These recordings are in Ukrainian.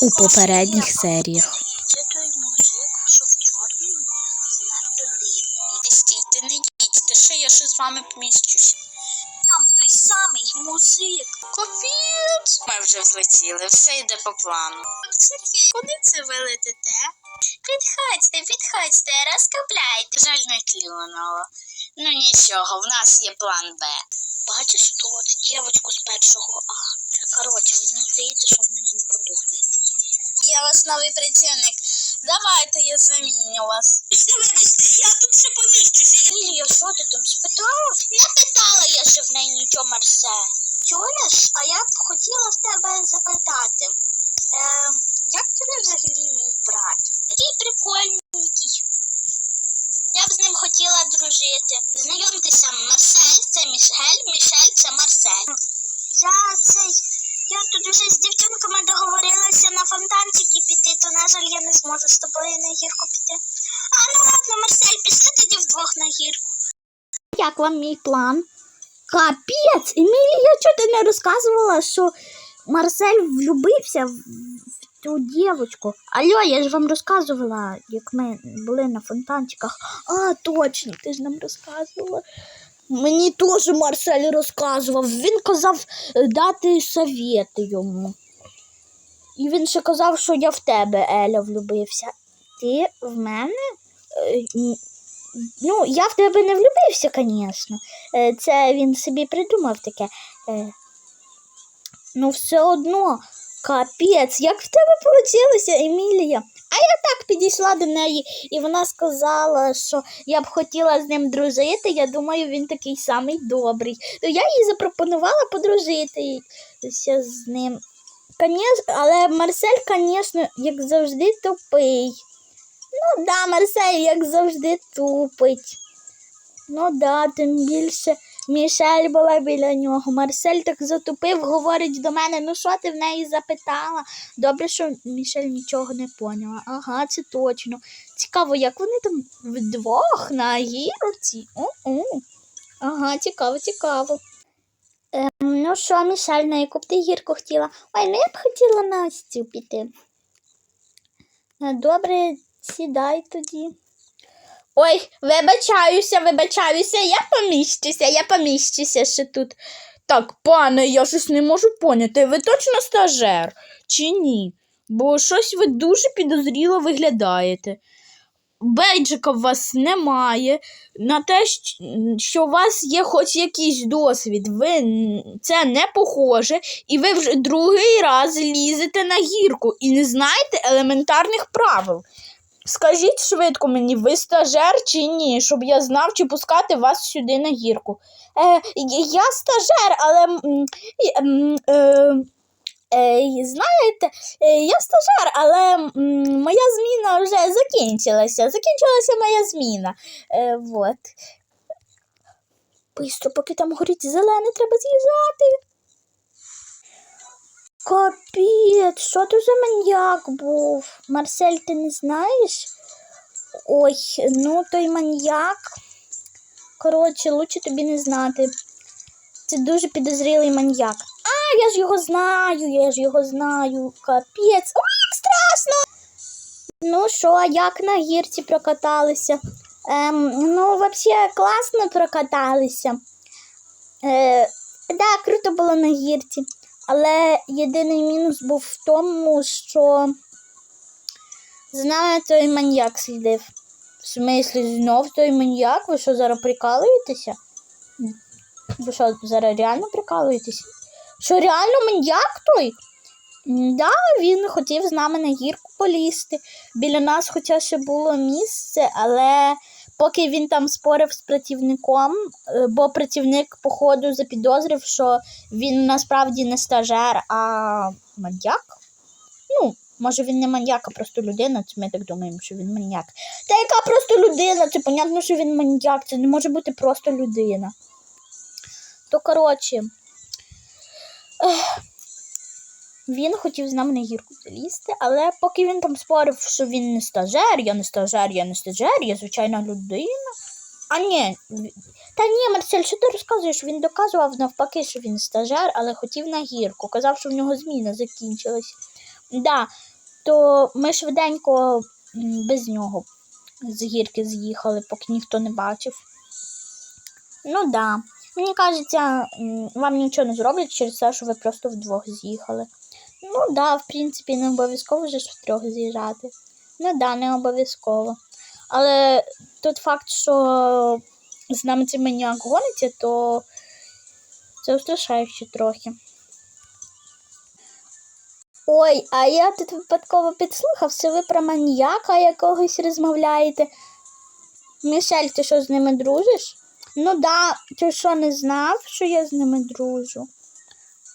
у попередніх серіях. Це той мужик, що в чорному. Не стійте, не їдьте, ще я ще з вами поміщусь. Там той самий мужик. Капець. Ми вже злетіли, все йде по плану. Хлопчики, куди це ви летите? Підходьте, підходьте, розкопляйте. Жаль, не клюнуло. Ну нічого, в нас є план Б. Бачиш тут дівочку з першого А. Коротше, мені здається, що в мені не подобається. Я вас новий працівник. Давайте я заміню вас. Вибачте, я тут ще поміщуся. Лілія, що ти там спитала? Не питала я ще в неї нічого, Марсе. Чуєш, а я б хотіла в тебе запитати. Е, як тобі взагалі мій брат? Такий прикольненький. Я б з ним хотіла дружити. Знайомтеся, Марсель це Мішель, Мішель це Марсель. Я цей. Я тут вже з дівчинками договорилася на фонтанчики піти, то, на жаль, я не зможу з тобою на гірку піти. А ну ладно, Марсель, пішли тоді вдвох на гірку. Як вам мій план? Капець! Емілія, чого ти не розказувала, що Марсель влюбився в, ту дівчинку? Алло, я ж вам розказувала, як ми були на фонтанчиках. А, точно, ти ж нам розказувала. Мені теж Марсель розказував. Він казав е, дати совєти йому. І він ще казав, що я в тебе, Еля, влюбився. Ти в мене? Е. Ну, я в тебе не влюбився, звісно. Е, Це він собі придумав таке. Ну, все одно, капець, як в тебе вийшло, Емілія? А я так підійшла до неї, і вона сказала, що я б хотіла з ним дружити. Я думаю, він такий самий добрий. То я їй запропонувала подружитися з ним. Але Марсель, звісно, як завжди, тупий. Ну да, Марсель, як завжди, тупить. Ну да, тим більше Мішель була біля нього. Марсель так затупив, говорить до мене, ну що ти в неї запитала? Добре, що Мішель нічого не поняла. Ага, це точно. Цікаво, як вони там вдвох на гірці? Ага, цікаво, цікаво. Ем, ну що, Мішель, на яку б ти гірку хотіла? Ой, ну я б хотіла на ось цю піти. Е, Добре, сідай тоді. Ой, вибачаюся, вибачаюся, я поміщуся, я поміщуся ще тут. Так, пане, я щось не можу поняти, ви точно стажер чи ні? Бо щось ви дуже підозріло виглядаєте. Бейджика у вас немає. На те, що у вас є хоч якийсь досвід, ви це не похоже, і ви вже другий раз лізете на гірку і не знаєте елементарних правил. Скажіть швидко мені, ви стажер чи ні, щоб я знав, чи пускати вас сюди на гірку. Е, я стажер, але м, е, е, знаєте, е, я стажер, але моя зміна вже закінчилася. Закінчилася моя зміна. Е, вот. Бистро, поки там горить зелене, треба з'їжджати. Капець, що то за маньяк був? Марсель, ти не знаєш? Ой, ну той маньяк. Коротше, лучше тобі не знати. Це дуже підозрілий маньяк. А, я ж його знаю, я ж його знаю. Капець. Ой, як страшно. Ну що, як на гірці прокаталися? Ем, ну, взагалі, класно прокаталися. Е, да, круто було на гірці. Але єдиний мінус був в тому, що за нами той маньяк слідив. В смислі, знов той маньяк? Ви що зараз прикалуєтеся? Ви що, зараз реально прикалуєтеся? Що реально маньяк той? Да, він хотів з нами на гірку полізти. Біля нас хоча ще було місце, але поки він там спорив з працівником, е, бо працівник, походу, запідозрив, що він насправді не стажер, а маньяк. Ну, може він не маньяк, а просто людина. Це ми так думаємо, що він маньяк. Та яка просто людина? Це понятно, що він маньяк. Це не може бути просто людина. То коротше. ех, Він хотів з нами на гірку залізти, але поки він там спорив, що він не стажер, я не стажер, я не стажер, я звичайна людина. А ні, та ні, Марсель, що ти розказуєш? Він доказував навпаки, що він стажер, але хотів на гірку. Казав, що в нього зміна закінчилась. Да, то ми швиденько без нього з гірки з'їхали, поки ніхто не бачив. Ну да. Мені кажеться, вам нічого не зроблять через те, що ви просто вдвох з'їхали. Ну да, в принципі, не обов'язково вже втрьох з'їжджати. Ну да, не обов'язково. Але тот факт, що з нами цей маніяк гониться, то це устрашаюче трохи. Ой, а я тут випадково підслухав, що ви про маніяка якогось розмовляєте. Мішель, ти що з ними дружиш? Ну да, ти що не знав, що я з ними дружу?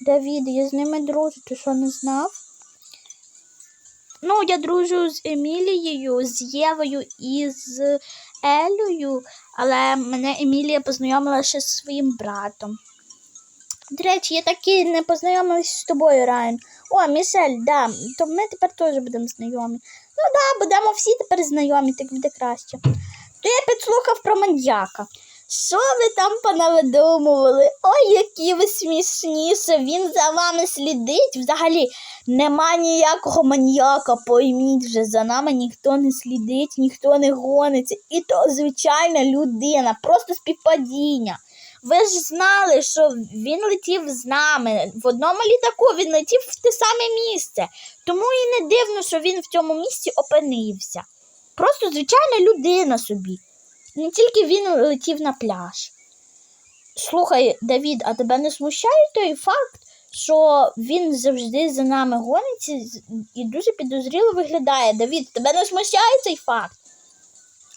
Давід, я з ними дружу, ти що не знав? Ну, я дружу з Емілією, з Євою і з Елею, але мене Емілія познайомила ще з своїм братом. До речі, я так не познайомилась з тобою, Райан. О, Мішель, да, то ми тепер теж будемо знайомі. Ну да, будемо всі тепер знайомі, так буде краще. То я підслухав про маньяка. Що ви там понавидумували? Ой, які ви смішні, що він за вами слідить. Взагалі нема ніякого маньяка, пойміть вже, за нами ніхто не слідить, ніхто не гониться. І то звичайна людина, просто співпадіння. Ви ж знали, що він летів з нами. В одному літаку він летів в те саме місце. Тому і не дивно, що він в цьому місці опинився. Просто звичайна людина собі. Не тільки він летів на пляж. Слухай, Давід, а тебе не смущає той факт, що він завжди за нами гониться і дуже підозріло виглядає. Давід, тебе не смущає цей факт?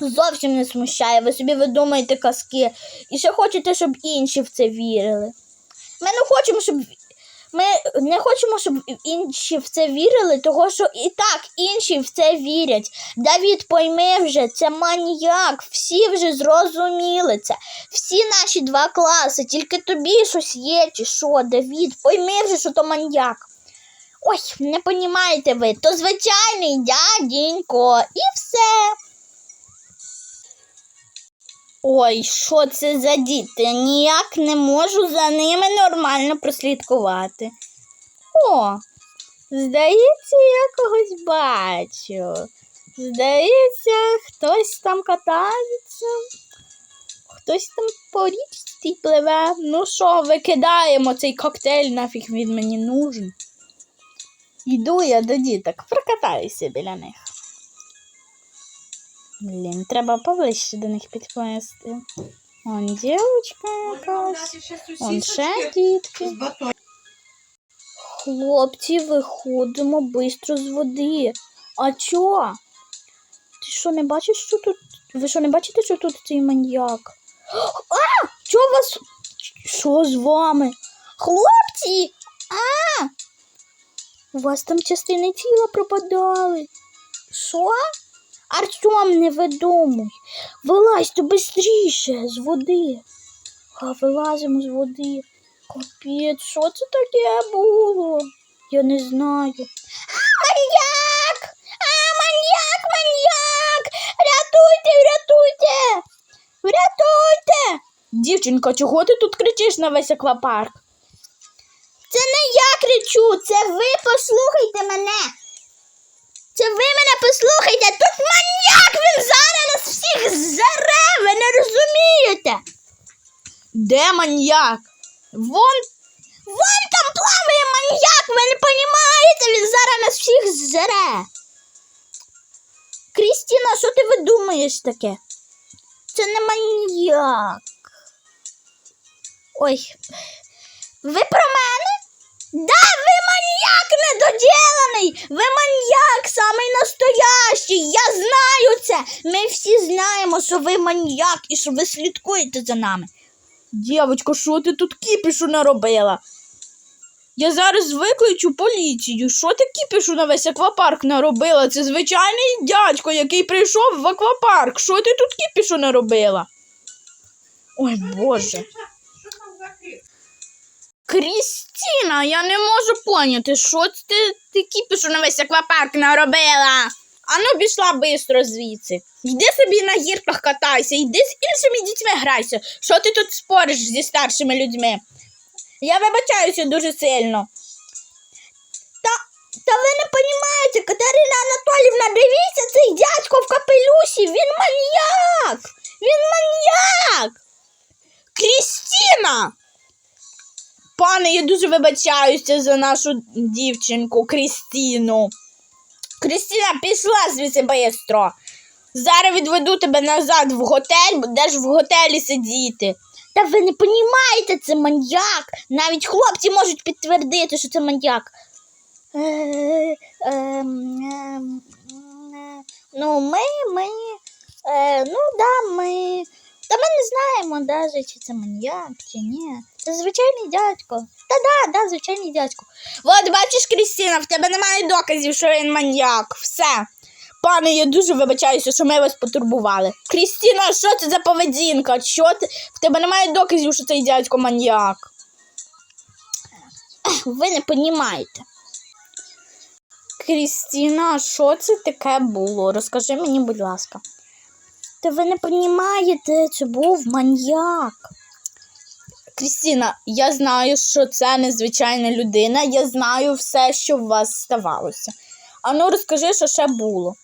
Зовсім не смущає. Ви собі видумаєте казки і ще хочете, щоб інші в це вірили. Ми не хочемо, щоб ми не хочемо, щоб інші в це вірили, того що і так інші в це вірять. Давід, пойми вже, це маніяк. Всі вже зрозуміли це. Всі наші два класи, тільки тобі щось є, чи що, Давід, пойми вже, що то маніяк. Ой, не понімаєте ви, то звичайний дядінько, і все. Ой, що це за діти? Ніяк не можу за ними нормально прослідкувати. О, здається, я когось бачу. Здається, хтось там катається, хтось там по річці пливе. Ну що, викидаємо цей коктейль, нафіг він мені нужен. Йду я до діток, прокатаюся біля них. Блін, треба поближче до них підплести. Он дівчинка якась. Он ще дітки. Хлопці, виходимо бистро з води. А чо? Ти що не бачиш, що тут. Ви що не бачите, що тут цей маньяк? А! Чо вас. Що з вами? Хлопці! А! У вас там частини тіла пропадали. Що? Артем, не видумуй. Вилазьте швидше з води. А вилазимо з води. Капець, що це таке було? Я не знаю. Маньяк! А, маньяк, маньяк! Рятуйте, рятуйте! Врятуйте! Дівчинка, чого ти тут кричиш на весь аквапарк? Це не я кричу, це ви послухайте мене. Це ви мене послухайте. Тут маньяк, він зараз нас всіх зере, ви не розумієте. Де маньяк? Вон, вон там плаває маньяк, ви не розумієте, він зараз нас всіх зере. Крістіна, що ти видумаєш таке? Це не маньяк. Ой. Ви про мене? Да, ви маньяк недоділений! Ви маньяк, самий настоящий! Я знаю це! Ми всі знаємо, що ви маньяк і що ви слідкуєте за нами. Дівочко, що ти тут кіпішу наробила? Я зараз викличу поліцію. Що ти кіпішу на весь аквапарк наробила? Це звичайний дядько, який прийшов в аквапарк. Що ти тут кіпішу наробила? Ой, Боже. Що там за кит? Крістіна, я не можу поняти, що ти, ти кіпішу на весь аквапарк наробила. Ану, пішла бистро звідси. Йди собі на гірках катайся, йди з іншими дітьми грайся. Що ти тут спориш зі старшими людьми? Я вибачаюся дуже сильно. Та Та ви не розумієте, Катерина Анатолівна, дивіться, цей дядько в капелюсі, він маньяк! Він маньяк! Крістіна! Пане, я дуже вибачаюся за нашу дівчинку Крістіну. Крістіна, пішла звідси бистро. Зараз відведу тебе назад в готель, будеш в готелі сидіти. Та ви не розумієте, це маньяк. Навіть хлопці можуть підтвердити, що це маньяк. Е, ем, ем, Ну, ми, ми, е, ну да, ми. Та ми не знаємо навіть, чи це маньяк, чи ні. Це звичайний дядько. Та да, да, звичайний дядько. От бачиш, Крістіна, в тебе немає доказів, що він маньяк. Все. Пане, я дуже вибачаюся, що ми вас потурбували. Крістіна, що це за поведінка? Що ти? В тебе немає доказів, що цей дядько маньяк. Ви не розумієте. Крістіна, що це таке було? Розкажи мені, будь ласка. Та ви не розумієте, це був маньяк. Крістіна, я знаю, що це незвичайна людина. Я знаю все, що у вас ставалося. Ану, розкажи, що ще було.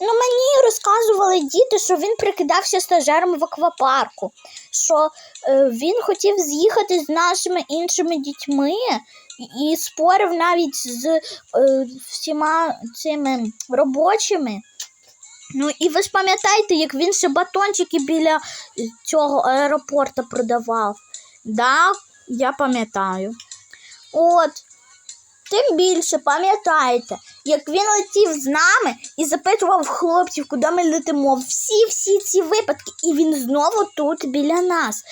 Ну, мені розказували діти, що він прикидався стажером в аквапарку, що е, він хотів з'їхати з нашими іншими дітьми і, спорив навіть з е, всіма цими робочими. Ну і ви ж пам'ятаєте, як він ще батончики біля цього аеропорту продавав. Да, я пам'ятаю. От. Тим більше пам'ятаєте, як він летів з нами і запитував хлопців, куди ми летимо. Всі-всі ці випадки, і він знову тут біля нас.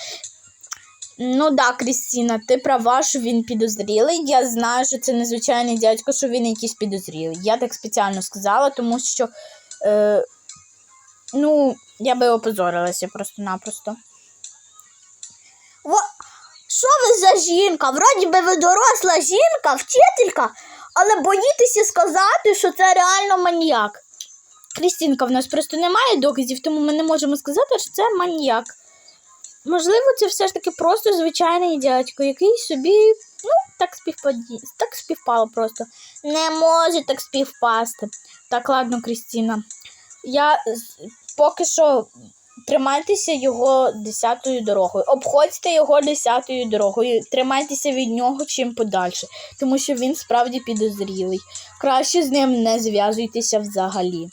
Ну да, Крістіна, ти права, що він підозрілий. Я знаю, що це незвичайний дядько, що він якийсь підозрілий. Я так спеціально сказала, тому що е, ну, я би опозорилася просто-напросто. Що ви за жінка? Вроді би ви доросла жінка, вчителька, але боїтеся сказати, що це реально маніяк. Крістінка, в нас просто немає доказів, тому ми не можемо сказати, що це маньяк. Можливо, це все ж таки просто звичайний дядько, який собі, ну, так співпаді... так співпало просто. Не може так співпасти. Так, ладно, Крістіна. Я поки що тримайтеся його десятою дорогою. Обходьте його десятою дорогою. Тримайтеся від нього чим подальше, тому що він справді підозрілий. Краще з ним не зв'язуйтеся взагалі.